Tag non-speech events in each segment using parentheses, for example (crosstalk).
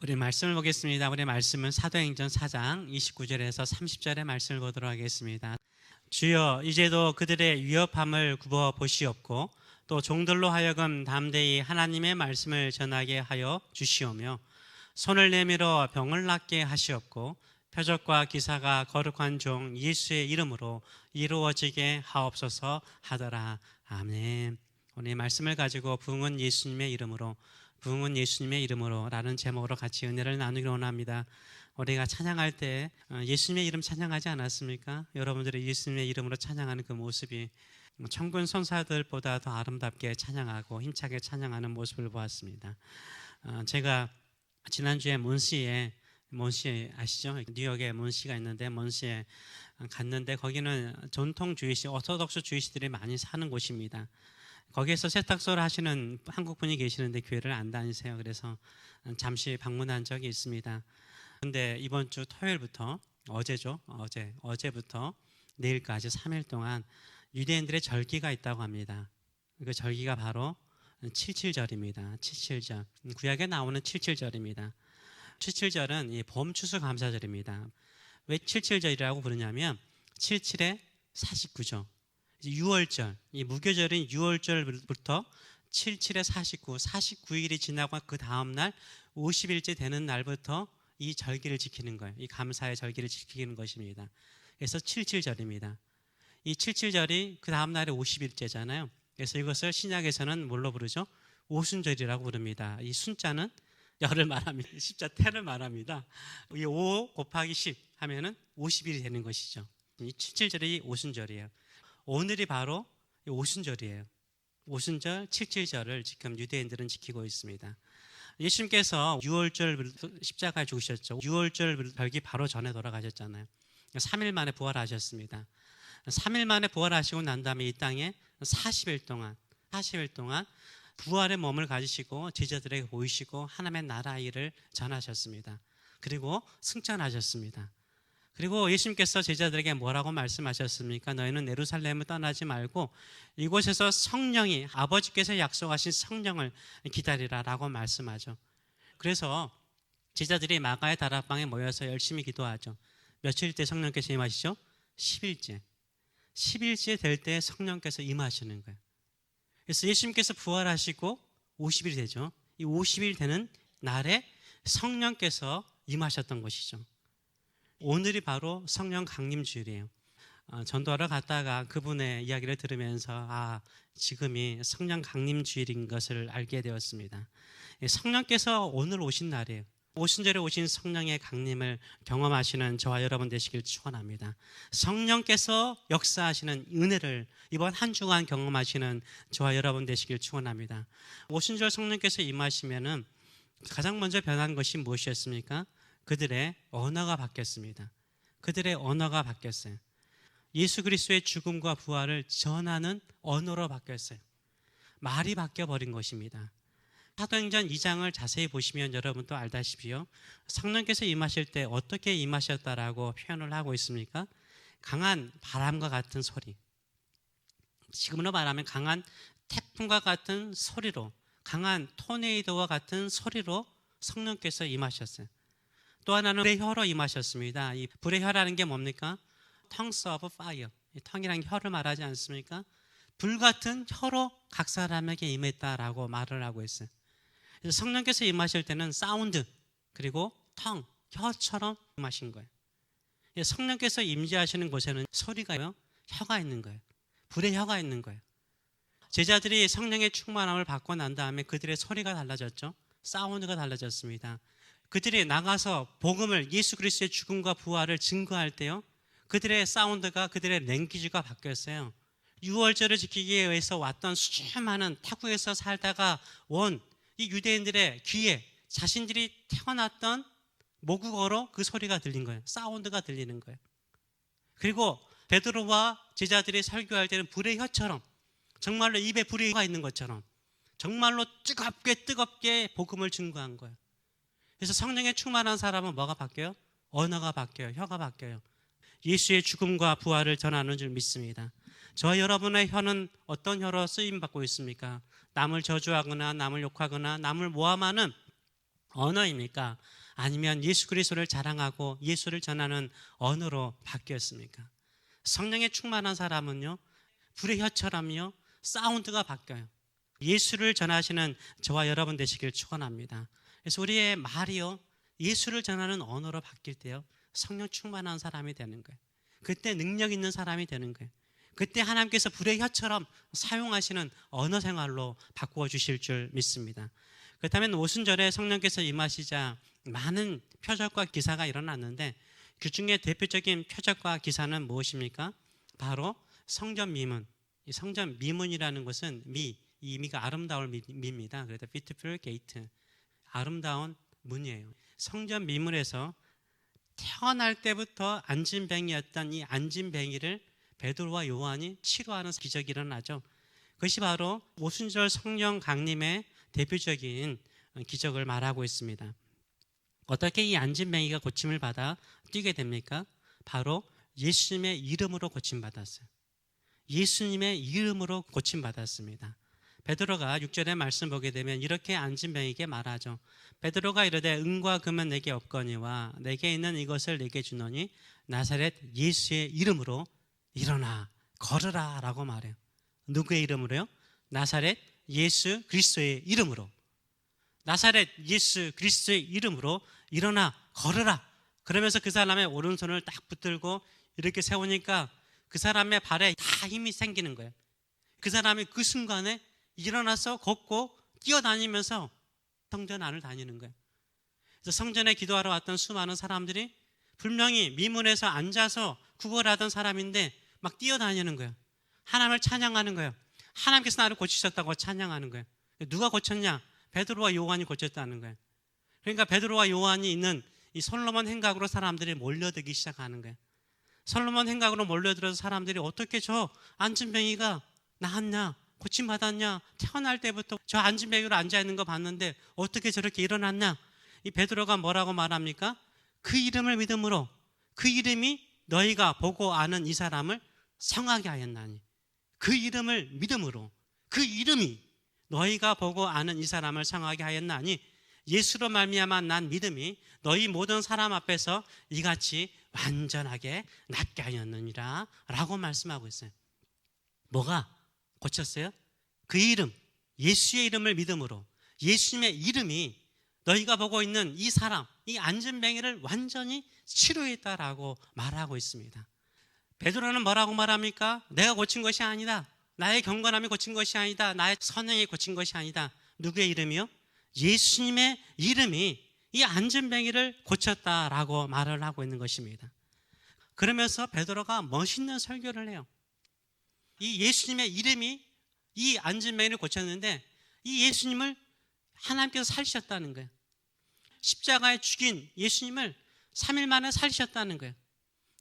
우리 말씀을 보겠습니다. 우리 말씀은 사도행전 4장 29절에서 30절의 말씀을 보도록 하겠습니다. 주여 이제도 그들의 위협함을 굽어 보시옵고 또 종들로 하여금 담대히 하나님의 말씀을 전하게 하여 주시오며 손을 내밀어 병을 낫게 하시옵고 표적과 기사가 거룩한 종 예수의 이름으로 이루어지게 하옵소서 하더라. 아멘. 오늘 말씀을 가지고 부흥은 예수님의 이름으로 부흥은 예수님의 이름으로라는 제목으로 같이 은혜를 나누기 원합니다. 우리가 찬양할 때 어, 예수님의 이름 찬양하지 않았습니까? 여러분들이 예수님의 이름으로 찬양하는 그 모습이 천군 선사들보다 더 아름답게 찬양하고 힘차게 찬양하는 모습을 보았습니다. 어, 제가 지난주에 몬시에 몬시 아시죠? 뉴욕에 몬시가 있는데 몬시에 갔는데 거기는 전통 주이시 오토독스 주이시들이 많이 사는 곳입니다. 거기에서 세탁소를 하시는 한국 분이 계시는데 교회를 안 다니세요. 그래서 잠시 방문한 적이 있습니다. 근데 이번 주 토요일부터 어제죠. 어제 어제부터 내일까지 3일 동안 유대인들의 절기가 있다고 합니다. 그 절기가 바로 77절입니다. 77절. 구약에 나오는 77절입니다. 77절은 이 봄, 추수, 감사절입니다. 왜 77절이라고 부르냐면 77에 49죠. 6월절, 이 무교절인 6월절부터 77에 49, 49일이 지나고 그 다음 날 50일째 되는 날부터 이 절기를 지키는 거예요. 이 감사의 절기를 지키는 것입니다. 그래서 77절입니다. 이 77절이 그 다음 날에 50일째잖아요. 그래서 이것을 신약에서는 뭘로 부르죠? 오순절이라고 부릅니다. 이 순자는 열을 말합니다. (laughs) 십자 태를 말합니다. 이 5 곱하기 10 하면은 50일이 되는 것이죠. 이 77절이 오순절이에요. 오늘이 바로 오순절이에요. 오순절, 77절을 지금 유대인들은 지키고 있습니다. 예수님께서 6월절 십자가에 죽으셨죠. 6월절 별기 바로 전에 돌아가셨잖아요. 3일 만에 부활하셨습니다. 3일 만에 부활하시고 난 다음에 이 땅에 40일 동안 40일 동안 부활의 몸을 가지시고 제자들에게 보이시고 하나님의 나라 일을 전하셨습니다. 그리고 승천하셨습니다. 그리고 예수님께서 제자들에게 뭐라고 말씀하셨습니까? 너희는 예루살렘을 떠나지 말고 이곳에서 성령이 아버지께서 약속하신 성령을 기다리라라고 말씀하죠. 그래서 제자들이 마가의 다락방에 모여서 열심히 기도하죠. 며칠 때 성령께서 임하시죠? 10일째. 10일째 될 때 성령께서 임하시는 거예요. 그래서 예수님께서 부활하시고 50일이 되죠. 이 50일 되는 날에 성령께서 임하셨던 것이죠. 오늘이 바로 성령 강림 주일이에요. 어, 전도하러 갔다가 그분의 이야기를 들으면서 아 지금이 성령 강림 주일인 것을 알게 되었습니다. 성령께서 오늘 오신 날이에요. 오순절에 오신 성령의 강림을 경험하시는 저와 여러분 되시길 축원합니다. 성령께서 역사하시는 은혜를 이번 한 주간 경험하시는 저와 여러분 되시길 축원합니다. 오순절 성령께서 임하시면은 가장 먼저 변한 것이 무엇이었습니까? 그들의 언어가 바뀌었습니다. 그들의 언어가 바뀌었어요. 예수 그리스도의 죽음과 부활을 전하는 언어로 바뀌었어요. 말이 바뀌어 버린 것입니다. 사도행전 2장을 자세히 보시면 여러분도 알다시피요. 성령께서 임하실 때 어떻게 임하셨다라고 표현을 하고 있습니까? 강한 바람과 같은 소리. 지금으로 말하면 강한 태풍과 같은 소리로, 강한 토네이도와 같은 소리로 성령께서 임하셨어요. 또 하나는 불의 혀로 임하셨습니다. 이 불의 혀라는 게 뭡니까? tongues of fire. tongu이라는 혀를 말하지 않습니까? 불 같은 혀로 각 사람에게 임했다라고 말을 하고 있어요. 그래서 성령께서 임하실 때는 사운드 그리고 텅 혀처럼 임하신 거예요. 성령께서 임재하시는 곳에는 소리가요, 혀가 있는 거예요. 불의 혀가 있는 거예요. 제자들이 성령의 충만함을 받고 난 다음에 그들의 소리가 달라졌죠. 사운드가 달라졌습니다. 그들이 나가서 복음을 예수 그리스도의 죽음과 부활을 증거할 때요. 그들의 사운드가 그들의 랭귀지가 바뀌었어요. 6월절을 지키기 위해서 왔던 수많은 타국에서 살다가 온 이 유대인들의 귀에 자신들이 태어났던 모국어로 그 소리가 들린 거예요. 사운드가 들리는 거예요. 그리고 베드로와 제자들이 설교할 때는 불의 혀처럼 정말로 입에 불의 혀가 있는 것처럼 정말로 뜨겁게 뜨겁게 복음을 증거한 거예요. 그래서 성령에 충만한 사람은 뭐가 바뀌어요? 언어가 바뀌어요. 혀가 바뀌어요. 예수의 죽음과 부활을 전하는 줄 믿습니다. 저 여러분의 혀는 어떤 혀로 쓰임 받고 있습니까? 남을 저주하거나 남을 욕하거나 남을 모함하는 언어입니까? 아니면 예수 그리스도를 자랑하고 예수를 전하는 언어로 바뀌었습니까? 성령에 충만한 사람은요, 불의 혀처럼요, 사운드가 바뀌어요. 예수를 전하시는 저와 여러분 되시길 축원합니다. 그래서 우리의 말이요, 예수를 전하는 언어로 바뀔 때요, 성령 충만한 사람이 되는 거예요. 그때 능력 있는 사람이 되는 거예요. 그때 하나님께서 불의 혀처럼 사용하시는 언어 생활로 바꾸어 주실 줄 믿습니다. 그렇다면 오순절에 성령께서 임하시자 많은 표적과 기사가 일어났는데 그 중에 대표적인 표적과 기사는 무엇입니까? 바로 성전 미문. 이 성전 미문이라는 것은 미, 이 미가 아름다울 미, 미입니다. 그래서 beautiful gate. 아름다운 문이에요. 성전 미문에서 태어날 때부터 안진뱅이였던 이 안진뱅이를 베드로와 요한이 치료하는 기적이 일어나죠. 그것이 바로 오순절 성령 강림의 대표적인 기적을 말하고 있습니다. 어떻게 이 안진뱅이가 고침을 받아 뛰게 됩니까? 바로 예수님의 이름으로 고침받았어요. 예수님의 이름으로 고침받았습니다. 베드로가 6절의 말씀 보게 되면 이렇게 안진뱅이에게 말하죠. 베드로가 이르되 은과 금은 내게 없거니와 내게 있는 이것을 내게 주노니 나사렛 예수의 이름으로 일어나 걸으라 라고 말해요. 누구의 이름으로요? 나사렛 예수 그리스도의 이름으로. 나사렛 예수 그리스도의 이름으로 일어나 걸으라. 그러면서 그 사람의 오른손을 딱 붙들고 이렇게 세우니까 그 사람의 발에 다 힘이 생기는 거예요. 그 사람이 그 순간에 일어나서 걷고 뛰어다니면서 성전 안을 다니는 거예요. 그래서 성전에 기도하러 왔던 수많은 사람들이 분명히 미문에서 앉아서 구걸하던 사람인데 막 뛰어다니는 거예요. 하나님을 찬양하는 거예요. 하나님께서 나를 고치셨다고 찬양하는 거예요. 누가 고쳤냐? 베드로와 요한이 고쳤다는 거예요. 그러니까 베드로와 요한이 있는 이 솔로몬 행각으로 사람들이 몰려들기 시작하는 거예요. 솔로몬 행각으로 몰려들어서 사람들이 어떻게 저 안진뱅이가 나았냐? 고침 받았냐? 태어날 때부터 저 안진뱅이로 앉아 있는 거 봤는데 어떻게 저렇게 일어났냐? 이 베드로가 뭐라고 말합니까? 그 이름을 믿음으로 그 이름이 너희가 보고 아는 이 사람을 성하게 하였나니 그 이름을 믿음으로 그 이름이 너희가 보고 아는 이 사람을 성하게 하였나니 예수로 말미암아 난 믿음이 너희 모든 사람 앞에서 이같이 완전하게 낫게 하였느니라 라고 말씀하고 있어요. 뭐가 고쳤어요? 그 이름, 예수의 이름을 믿음으로 예수님의 이름이 너희가 보고 있는 이 사람, 이 안전뱅이를 완전히 치료했다라고 말하고 있습니다. 베드로는 뭐라고 말합니까? 내가 고친 것이 아니다. 나의 경건함이 고친 것이 아니다. 나의 선행이 고친 것이 아니다. 누구의 이름이요? 예수님의 이름이 이 안전뱅이를 고쳤다라고 말을 하고 있는 것입니다. 그러면서 베드로가 멋있는 설교를 해요. 이 예수님의 이름이 이 안전뱅이를 고쳤는데 이 예수님을 하나님께서 살리셨다는 거예요. 십자가에 죽인 예수님을 3일 만에 살리셨다는 거예요.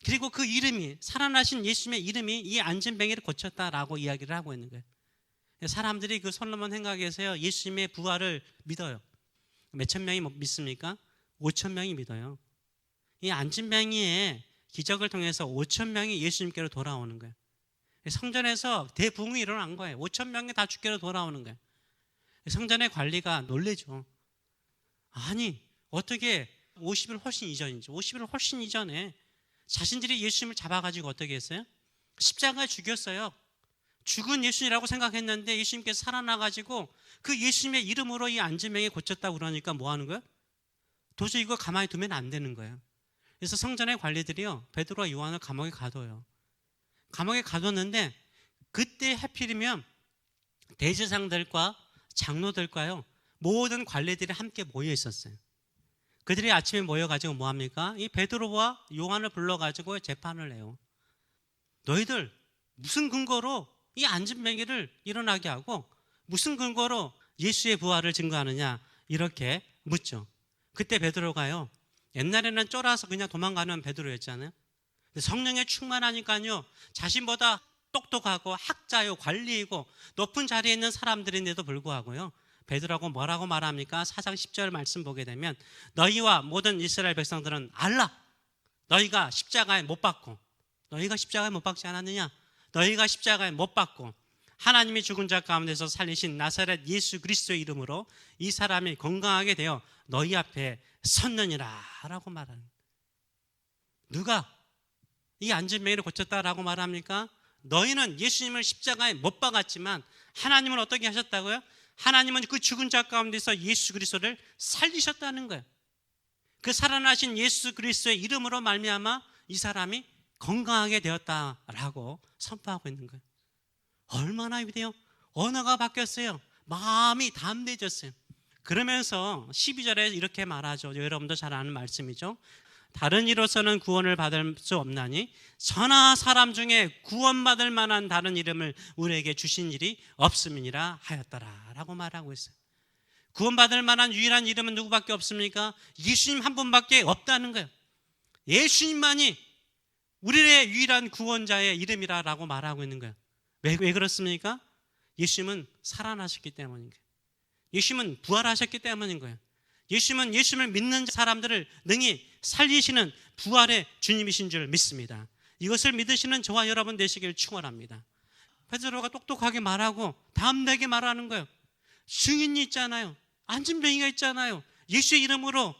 그리고 그 이름이 살아나신 예수님의 이름이 이 안전뱅이를 고쳤다라고 이야기를 하고 있는 거예요. 사람들이 그 솔로몬 행각에서요 예수님의 부활을 믿어요. 몇 천 명이 믿습니까? 5천 명이 믿어요. 이 안진뱅이의 기적을 통해서 5천 명이 예수님께로 돌아오는 거예요. 성전에서 대붕이 일어난 거예요. 5천 명이 다 주께로 돌아오는 거예요. 성전의 관리가 놀래죠. 아니 어떻게 50일 훨씬 이전인지 50일 훨씬 이전에 자신들이 예수님을 잡아가지고 어떻게 했어요? 십자가에 죽였어요. 죽은 예수님이라고 생각했는데 예수님께서 살아나가지고 그 예수님의 이름으로 이 안지명이 고쳤다고 그러니까 뭐 하는 거예요? 도저히 이거 가만히 두면 안 되는 거예요. 그래서 성전의 관리들이요. 베드로와 요한을 감옥에 가둬요. 감옥에 가뒀는데 그때 하필이면 대제상들과 장로들과요. 모든 관리들이 함께 모여 있었어요. 그들이 아침에 모여가지고 뭐 합니까? 이 베드로와 요한을 불러가지고 재판을 해요. 너희들 무슨 근거로 이 안진뱅이를 일어나게 하고 무슨 근거로 예수의 부활을 증거하느냐 이렇게 묻죠. 그때 베드로가요. 옛날에는 쫄아서 그냥 도망가는 베드로였잖아요. 성령에 충만하니까요. 자신보다 똑똑하고 학자요 관리이고 높은 자리에 있는 사람들인데도 불구하고요. 베드로하고 뭐라고 말합니까? 사장 10절 말씀 보게 되면 너희와 모든 이스라엘 백성들은 알라. 너희가 십자가에 못 박고 너희가 십자가에 못 박지 않았느냐? 너희가 십자가에 못 박고 하나님이 죽은 자 가운데서 살리신 나사렛 예수 그리스도의 이름으로 이 사람이 건강하게 되어 너희 앞에 섰느니라라고 말하는 누가 이 안진병이를 고쳤다라고 말합니까? 너희는 예수님을 십자가에 못 박았지만 하나님은 어떻게 하셨다고요? 하나님은 그 죽은 자 가운데서 예수 그리스도를 살리셨다는 거예요. 그 살아나신 예수 그리스도의 이름으로 말미암아 이 사람이 건강하게 되었다라고 선포하고 있는 거예요. 얼마나 위대요? 언어가 바뀌었어요. 마음이 담대해졌어요. 그러면서 12절에 이렇게 말하죠. 여러분도 잘 아는 말씀이죠. 다른 이로서는 구원을 받을 수 없나니 천하 사람 중에 구원받을 만한 다른 이름을 우리에게 주신 일이 없음이니라 하였더라라고 말하고 있어요. 구원받을 만한 유일한 이름은 누구밖에 없습니까? 예수님 한 분밖에 없다는 거예요. 예수님만이 우리의 유일한 구원자의 이름이라라고 말하고 있는 거예요. 왜, 왜 그렇습니까? 예수님은 살아나셨기 때문인 거예요. 예수님은 부활하셨기 때문인 거예요. 예수님은 예수님을 믿는 사람들을 능히 살리시는 부활의 주님이신 줄 믿습니다. 이것을 믿으시는 저와 여러분 되시길 축원합니다. 베드로가 똑똑하게 말하고 담대하게 말하는 거예요. 증인이 있잖아요. 안진병이가 있잖아요. 예수의 이름으로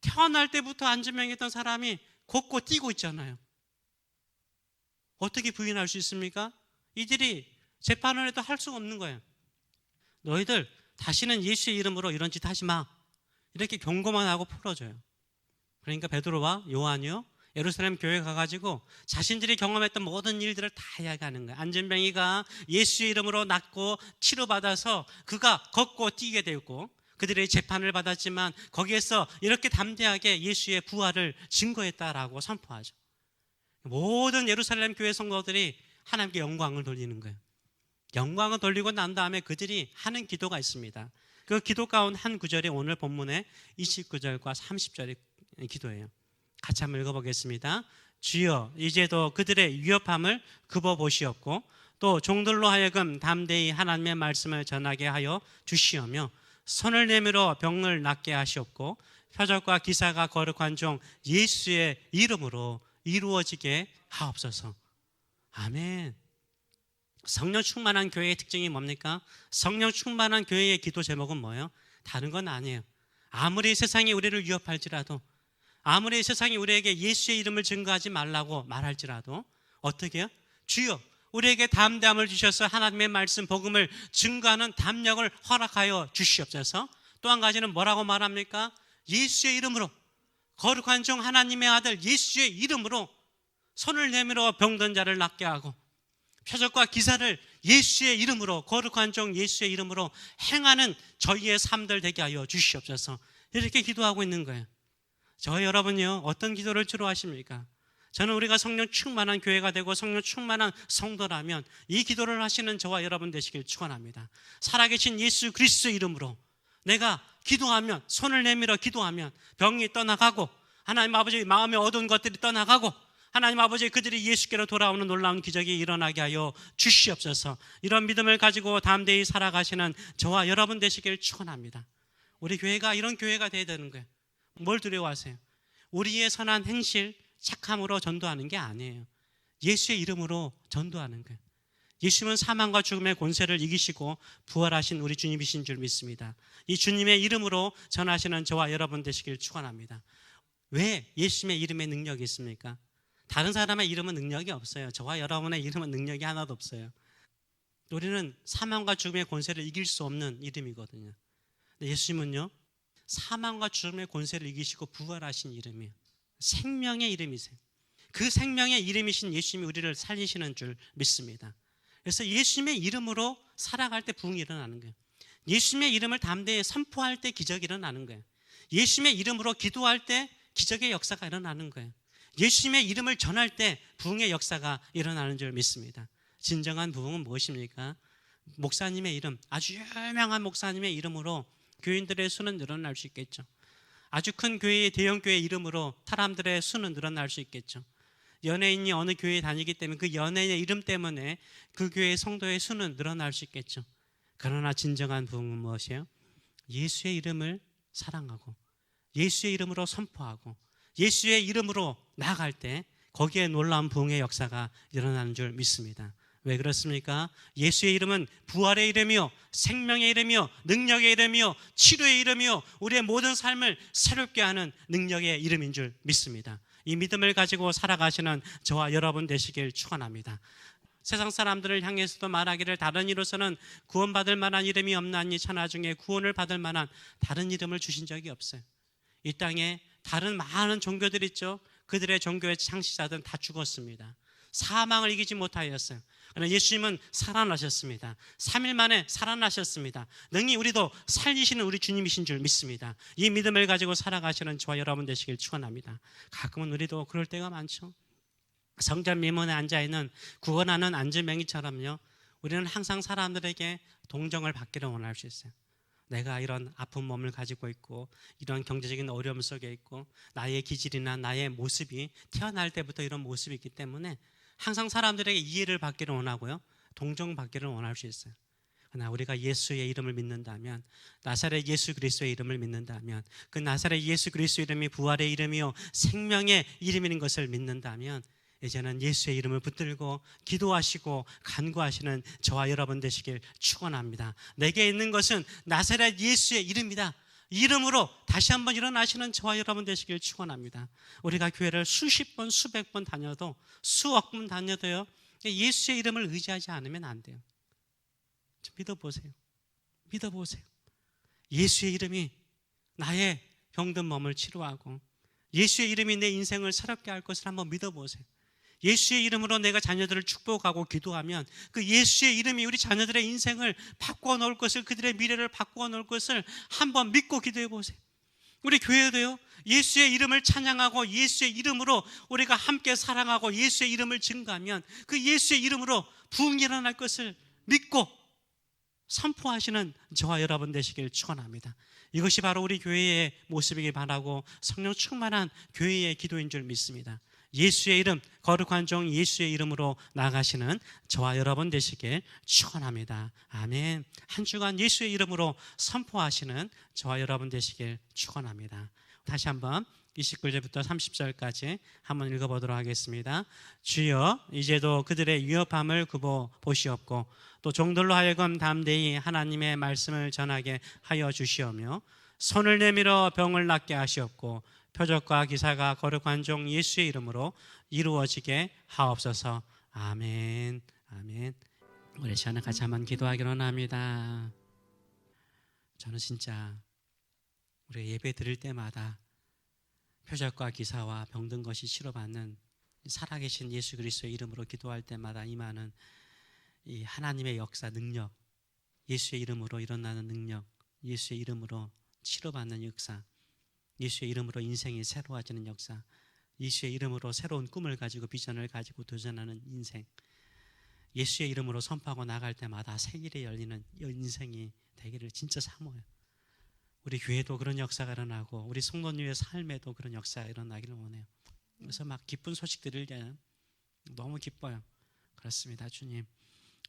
태어날 때부터 안진병이었던 사람이 걷고 뛰고 있잖아요. 어떻게 부인할 수 있습니까? 이들이 재판을 해도 할 수가 없는 거예요. 너희들 다시는 예수의 이름으로 이런 짓 하지 마. 이렇게 경고만 하고 풀어줘요. 그러니까 베드로와 요한이요. 예루살렘 교회 가가지고 자신들이 경험했던 모든 일들을 다 이야기하는 거예요. 안전병이가 예수의 이름으로 낫고 치료받아서 그가 걷고 뛰게 되었고 그들의 재판을 받았지만 거기에서 이렇게 담대하게 예수의 부활을 증거했다라고 선포하죠. 모든 예루살렘 교회 성도들이 하나님께 영광을 돌리는 거예요. 영광을 돌리고 난 다음에 그들이 하는 기도가 있습니다. 그 기도 가운 한 구절이 오늘 본문의 29절과 30절의 기도예요. 같이 한번 읽어보겠습니다. 주여 이제도 그들의 위협함을 급어 보시옵고 또 종들로 하여금 담대히 하나님의 말씀을 전하게 하여 주시오며 손을 내밀어 병을 낫게 하시옵고 표적과 기사가 거룩한 종 예수의 이름으로 이루어지게 하옵소서. 아멘. 성령 충만한 교회의 특징이 뭡니까? 성령 충만한 교회의 기도 제목은 뭐예요? 다른 건 아니에요. 아무리 세상이 우리를 위협할지라도 아무리 세상이 우리에게 예수의 이름을 증거하지 말라고 말할지라도 어떻게 요 주여 우리에게 담대함을 주셔서 하나님의 말씀 복음을 증거하는 담력을 허락하여 주시옵소서. 또 한 가지는 뭐라고 말합니까? 예수의 이름으로 거룩한 종 하나님의 아들 예수의 이름으로 손을 내밀어 병든 자를 낫게 하고 표적과 기사를 예수의 이름으로 거룩한 종 예수의 이름으로 행하는 저희의 삶들 되게 하여 주시옵소서. 이렇게 기도하고 있는 거예요. 저 여러분요 어떤 기도를 주로 하십니까? 저는 우리가 성령 충만한 교회가 되고 성령 충만한 성도라면 이 기도를 하시는 저와 여러분 되시길 축원합니다. 살아계신 예수 그리스도 이름으로 내가 기도하면 손을 내밀어 기도하면 병이 떠나가고 하나님 아버지 마음에 어두운 것들이 떠나가고 하나님 아버지 그들이 예수께로 돌아오는 놀라운 기적이 일어나게 하여 주시옵소서. 이런 믿음을 가지고 담대히 살아가시는 저와 여러분 되시길 축원합니다. 우리 교회가 이런 교회가 되어야 되는 거예요. 뭘 두려워하세요? 우리의 선한 행실, 착함으로 전도하는 게 아니에요. 예수의 이름으로 전도하는 거예요. 예수님은 사망과 죽음의 권세를 이기시고 부활하신 우리 주님이신 줄 믿습니다. 이 주님의 이름으로 전하시는 저와 여러분 되시길 축원합니다. 왜 예수님의 이름에 능력이 있습니까? 다른 사람의 이름은 능력이 없어요. 저와 여러분의 이름은 능력이 하나도 없어요. 우리는 사망과 죽음의 권세를 이길 수 없는 이름이거든요. 예수님은요, 사망과 죽음의 권세를 이기시고 부활하신 이름이에요. 생명의 이름이세요. 그 생명의 이름이신 예수님이 우리를 살리시는 줄 믿습니다. 그래서 예수님의 이름으로 살아갈 때 부흥이 일어나는 거예요. 예수님의 이름을 담대히 선포할 때 기적이 일어나는 거예요. 예수님의 이름으로 기도할 때 기적의 역사가 일어나는 거예요. 예수님의 이름을 전할 때 부흥의 역사가 일어나는 줄 믿습니다. 진정한 부흥은 무엇입니까? 목사님의 이름, 아주 유명한 목사님의 이름으로 교인들의 수는 늘어날 수 있겠죠. 아주 큰 교회의 대형 교회 이름으로 사람들의 수는 늘어날 수 있겠죠. 연예인이 어느 교회에 다니기 때문에 그 연예인의 이름 때문에 그 교회의 성도의 수는 늘어날 수 있겠죠. 그러나 진정한 부흥은 무엇이에요? 예수의 이름을 사랑하고 예수의 이름으로 선포하고 예수의 이름으로 나아갈 때 거기에 놀라운 부흥의 역사가 일어나는 줄 믿습니다. 왜 그렇습니까? 예수의 이름은 부활의 이름이요, 생명의 이름이요, 능력의 이름이요, 치료의 이름이요, 우리의 모든 삶을 새롭게 하는 능력의 이름인 줄 믿습니다. 이 믿음을 가지고 살아가시는 저와 여러분 되시길 축원합니다. 세상 사람들을 향해서도 말하기를 다른 이로서는 구원받을 만한 이름이 없나니 천하 중에 구원을 받을 만한 다른 이름을 주신 적이 없어요. 이 땅에 다른 많은 종교들 있죠. 그들의 종교의 창시자들은 다 죽었습니다. 사망을 이기지 못하였어요. 그러나 예수님은 살아나셨습니다. 3일 만에 살아나셨습니다. 능히 우리도 살리시는 우리 주님이신 줄 믿습니다. 이 믿음을 가지고 살아가시는 저와 여러분 되시길 축원합니다. 가끔은 우리도 그럴 때가 많죠. 성전 미문에 앉아 있는 구원하는 안즈맹이처럼요. 우리는 항상 사람들에게 동정을 받기를 원할 수 있어요. 내가 이런 아픈 몸을 가지고 있고 이런 경제적인 어려움 속에 있고 나의 기질이나 나의 모습이 태어날 때부터 이런 모습이 있기 때문에 항상 사람들에게 이해를 받기를 원하고요. 동정받기를 원할 수 있어요. 그러나 우리가 예수의 이름을 믿는다면 나사렛 예수 그리스도의 이름을 믿는다면 그 나사렛 예수 그리스도 이름이 부활의 이름이요 생명의 이름인 것을 믿는다면 이제는 예수의 이름을 붙들고 기도하시고 간구하시는 저와 여러분 되시길 축원합니다. 내게 있는 것은 나사렛 예수의 이름이다. 이름으로 다시 한번 일어나시는 저와 여러분 되시길 축원합니다. 우리가 교회를 수십 번, 수백 번 다녀도 수억 번 다녀도요. 예수의 이름을 의지하지 않으면 안 돼요. 믿어보세요. 믿어보세요. 예수의 이름이 나의 병든 몸을 치료하고 예수의 이름이 내 인생을 새롭게 할 것을 한번 믿어보세요. 예수의 이름으로 내가 자녀들을 축복하고 기도하면 그 예수의 이름이 우리 자녀들의 인생을 바꾸어 놓을 것을 그들의 미래를 바꾸어 놓을 것을 한번 믿고 기도해 보세요. 우리 교회도요. 예수의 이름을 찬양하고 예수의 이름으로 우리가 함께 사랑하고 예수의 이름을 증거하면 그 예수의 이름으로 부흥이 일어날 것을 믿고 선포하시는 저와 여러분 되시길 축원합니다. 이것이 바로 우리 교회의 모습이길 바라고 성령 충만한 교회의 기도인 줄 믿습니다. 예수의 이름, 거룩한 종 예수의 이름으로 나가시는 저와 여러분 되시길 축원합니다. 아멘. 한 주간 예수의 이름으로 선포하시는 저와 여러분 되시길 축원합니다. 다시 한번 29절부터 30절까지 한번 읽어보도록 하겠습니다. 주여 이제도 그들의 위협함을 굽어 보시옵고 또 종들로 하여금 담대히 하나님의 말씀을 전하게 하여 주시오며 손을 내밀어 병을 낫게 하시옵고 표적과 기사가 거룩한 종 예수의 이름으로 이루어지게 하옵소서. 아멘. 아멘. 우리 시간에 같이 한번 기도하기로 합니다. 저는 진짜 우리 예배 드릴 때마다 표적과 기사와 병든 것이 치료받는 살아계신 예수 그리스도의 이름으로 기도할 때마다 임하는 이 하나님의 역사 능력, 예수의 이름으로 일어나는 능력, 예수의 이름으로 치료받는 역사, 예수의 이름으로 인생이 새로워지는 역사, 예수의 이름으로 새로운 꿈을 가지고 비전을 가지고 도전하는 인생, 예수의 이름으로 선포하고 나갈 때마다 새 길이 열리는 인생이 되기를 진짜 사모해요. 우리 교회도 그런 역사가 일어나고 우리 성도님의 삶에도 그런 역사가 일어나기를 원해요. 그래서 막 기쁜 소식 들을 때는 너무 기뻐요. 그렇습니다, 주님.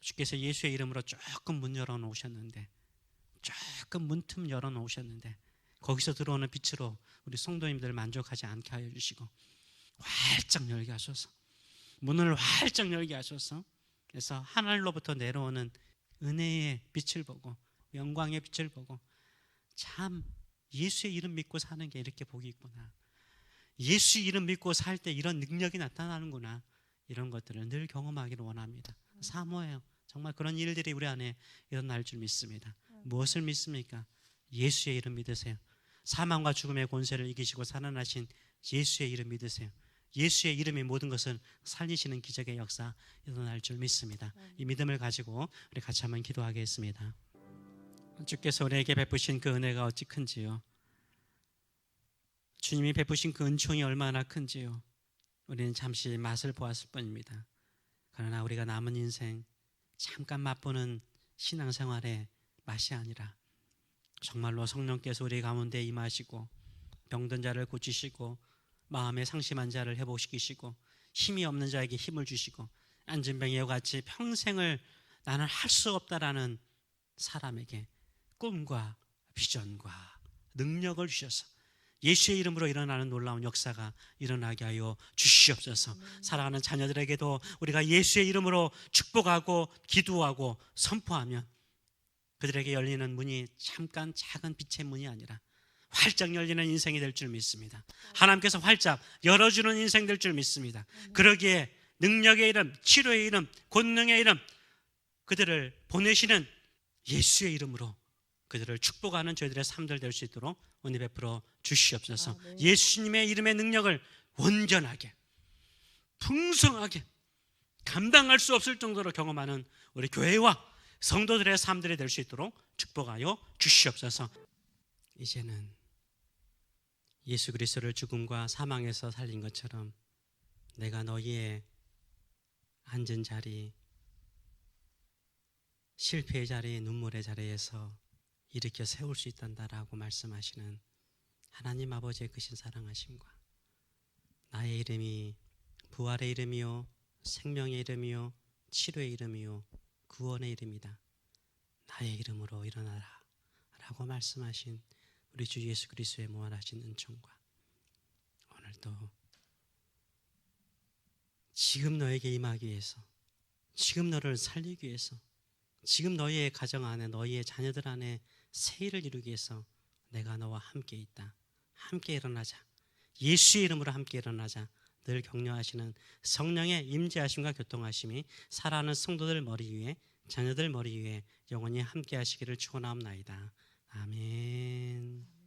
주께서 예수의 이름으로 조금 문 열어 놓으셨는데, 조금 문틈 열어 놓으셨는데, 거기서 들어오는 빛으로 우리 성도님들 만족하지 않게 하여 주시고, 활짝 열게 하소서. 문을 활짝 열게 하소서. 그래서 하늘로부터 내려오는 은혜의 빛을 보고, 영광의 빛을 보고, 참 예수의 이름 믿고 사는 게 이렇게 복이 있구나. 예수 이름 믿고 살 때 이런 능력이 나타나는구나. 이런 것들을 늘 경험하기를 원합니다. 사모해요. 정말 그런 일들이 우리 안에 일어날 줄 믿습니다. 무엇을 믿습니까? 예수의 이름 믿으세요. 사망과 죽음의 권세를 이기시고 살아나신 예수의 이름 믿으세요. 예수의 이름이 모든 것을 살리시는 기적의 역사 일어날 줄 믿습니다. 이 믿음을 가지고 우리 같이 한번 기도하겠습니다. 주께서 우리에게 베푸신 그 은혜가 어찌 큰지요. 주님이 베푸신 그 은총이 얼마나 큰지요. 우리는 잠시 맛을 보았을 뿐입니다. 그러나 우리가 남은 인생 잠깐 맛보는 신앙생활의 맛이 아니라 정말로 성령께서 우리 가운데 임하시고 병든 자를 고치시고 마음에 상심한 자를 회복시키시고 힘이 없는 자에게 힘을 주시고 안진병이와 같이 평생을 나는 할 수 없다라는 사람에게 꿈과 비전과 능력을 주셔서 예수의 이름으로 일어나는 놀라운 역사가 일어나게 하여 주시옵소서. 사랑하는 자녀들에게도 우리가 예수의 이름으로 축복하고 기도하고 선포하면 그들에게 열리는 문이 잠깐 작은 빛의 문이 아니라 활짝 열리는 인생이 될 줄 믿습니다. 하나님께서 활짝 열어주는 인생 될 줄 믿습니다. 그러기에 능력의 이름, 치료의 이름, 권능의 이름 그들을 보내시는 예수의 이름으로 그들을 축복하는 저희들의 삶들 될 수 있도록 은혜 베풀어 주시옵소서. 아멘. 예수님의 이름의 능력을 온전하게 풍성하게 감당할 수 없을 정도로 경험하는 우리 교회와 성도들의 삶들이 될 수 있도록 축복하여 주시옵소서. 이제는 예수 그리스도를 죽음과 사망에서 살린 것처럼 내가 너희의 앉은 자리 실패의 자리, 눈물의 자리에서 일으켜 세울 수 있단다라고 말씀하시는 하나님 아버지의 크신 사랑하심과 나의 이름이 부활의 이름이요 생명의 이름이요 치료의 이름이요 구원의 이름이다. 나의 이름으로 일어나라 라고 말씀하신 우리 주 예수 그리스도의 무한하신 은총과 오늘도 지금 너에게 임하기 위해서 지금 너를 살리기 위해서 지금 너희의 가정 안에 너희의 자녀들 안에 새 일을 이루기 위해서 내가 너와 함께 있다. 함께 일어나자. 예수의 이름으로 함께 일어나자. 늘 격려하시는 성령의 임재하심과 교통하심이 살아가는 성도들 머리 위에 자녀들 머리 위에 영원히 함께 하시기를 축원하옵나이다. 아멘.